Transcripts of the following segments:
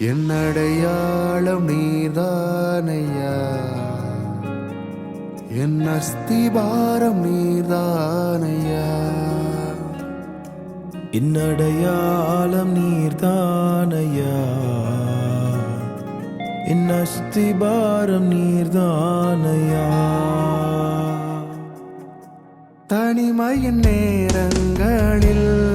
என் அடையாளம் நீர்தானையா? என் அஸ்திபாரம் நீர்தானையா? இன்னடையாளம் நீர்தானையா? என் அஸ்திபாரம் நீர்தானையா? தனிமையின் நேரங்களில்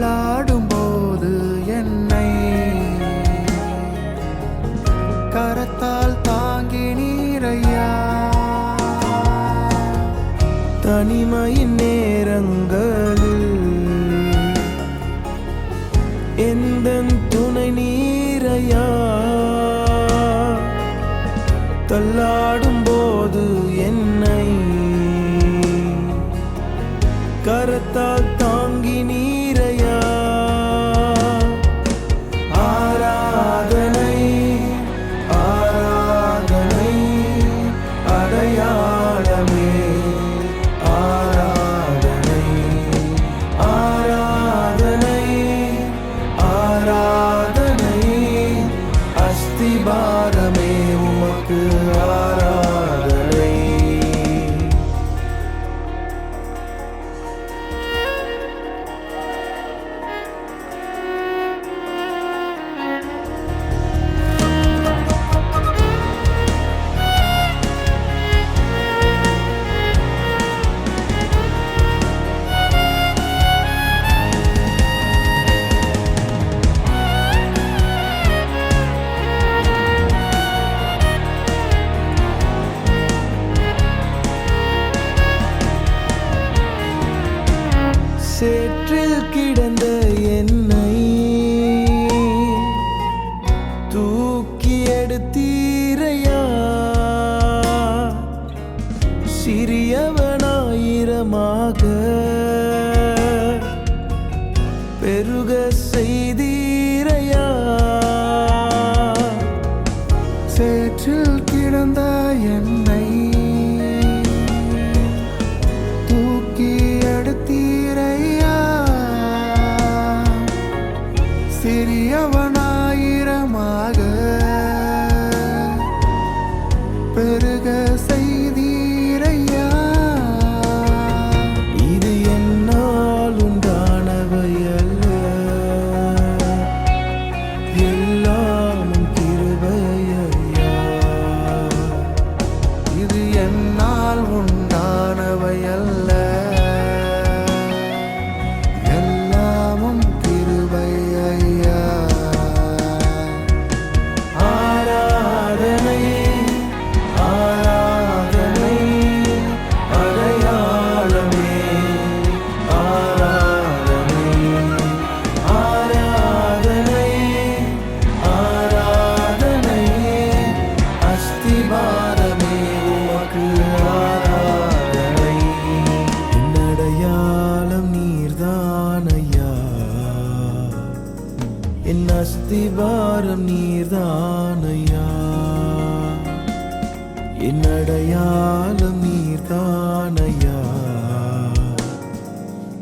தள்ளாடும் போது என்னை கரத்தால் தாங்கி நீரையா? தனிமையின் நேரங்களில் எந்த துணை நீரையா? தள்ளாடும் போது என்னை கரத்தால் சேற்றில் கீழ் பெருக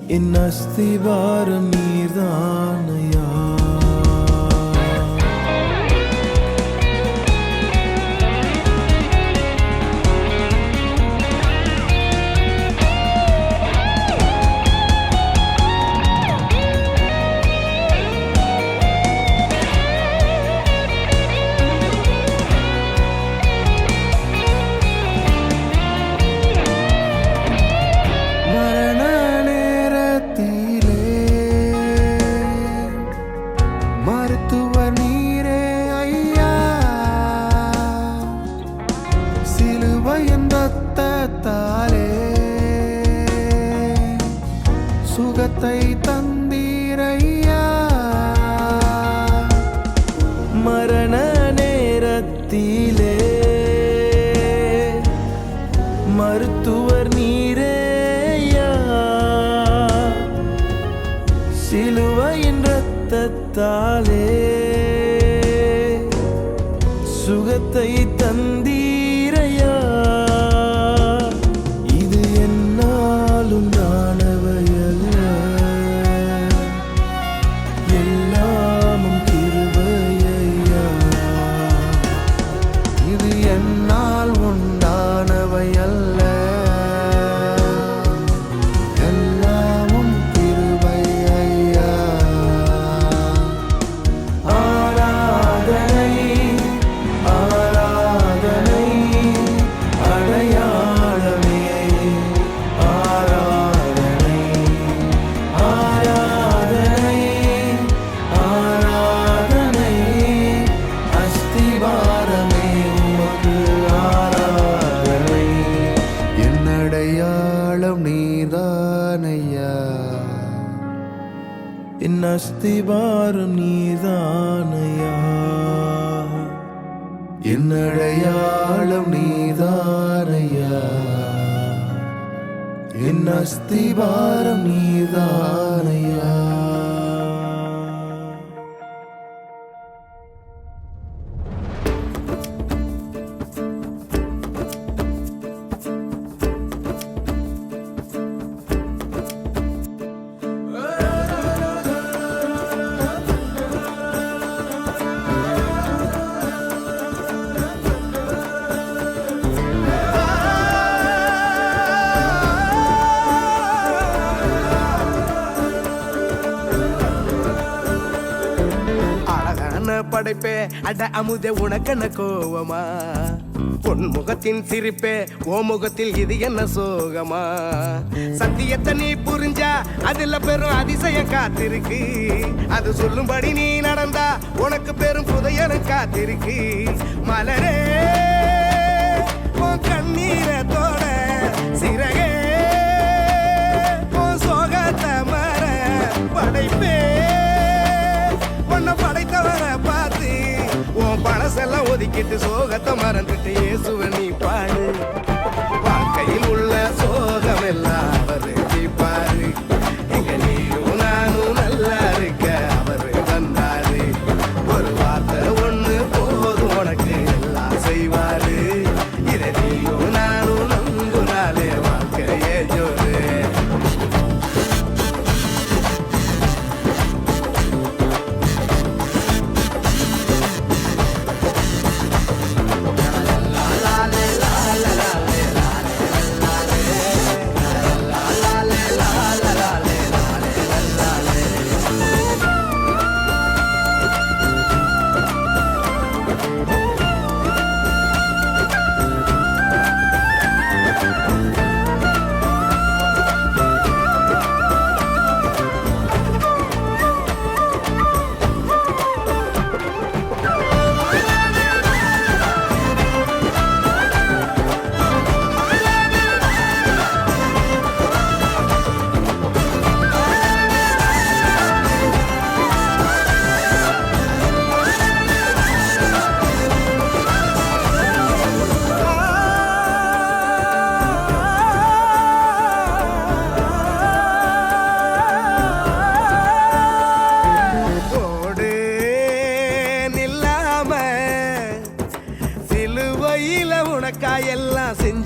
என் அஸ்திவாரம் நீர்தானையா? சிலுவையின் ரத்தத்தாலே சுகத்தை தந்தீரையா? இது என்னாலும் தானவையல்ல எல்லாமும் கிருபையா இது என்னால் உண்டானவை என்னடையாளம் நீதானையா? என் அஸ்திபாரம் நீதானையா? அழகான படைப்பே. அட அமுதே உனக்கென்ன கோவமா? உன் முகத்தின் சிரிப்பே ஓ முகத்தில் இது என்ன சோகமா? சத்தியத்தை நீ புரிஞ்சா அதுல பெரும் அதிசயம் காத்திருக்கு. அது சொல்லும்படி நீ நடந்தா உனக்கு பெரும் புதையலும் காத்திருக்கு. மலரே. கிட்டு சோகத்தை மறந்துட்டு ஏசுவன்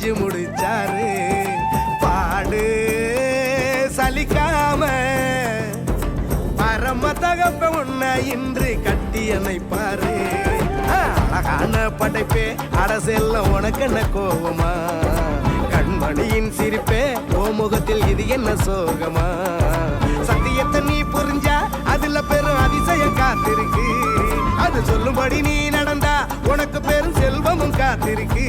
செஞ்சு முடிச்சாரு. பாடு சலிக்காம. பரம தகப்ப உன்னை இன்று கட்டி அணைப்பாரு. அழகான படைப்பே அரசெல்லாம் உனக்கு என்ன கோபமா கண்மணியின் சிரிப்பே ஓ முகத்தில் இது என்ன சோகமா? சத்தியத்தை நீ புரிஞ்சா அதுல பெரும் அதிசயம் காத்திருக்கு. அது சொல்லும்படி நீ நடந்தா உனக்கு பெரும் செல்வமும் காத்திருக்கு.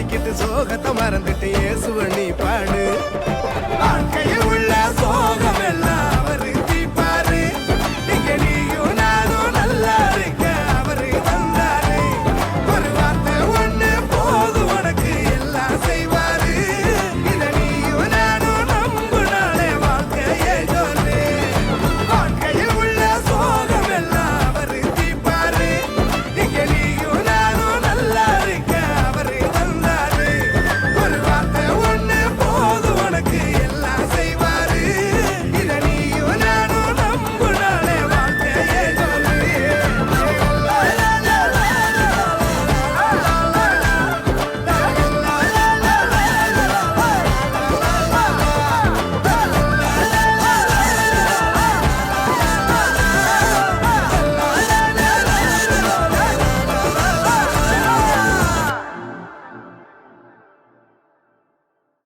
பாடிக்கிட்டு சோகத்தை மறந்துட்டு ஏசுவ நீ பாடு.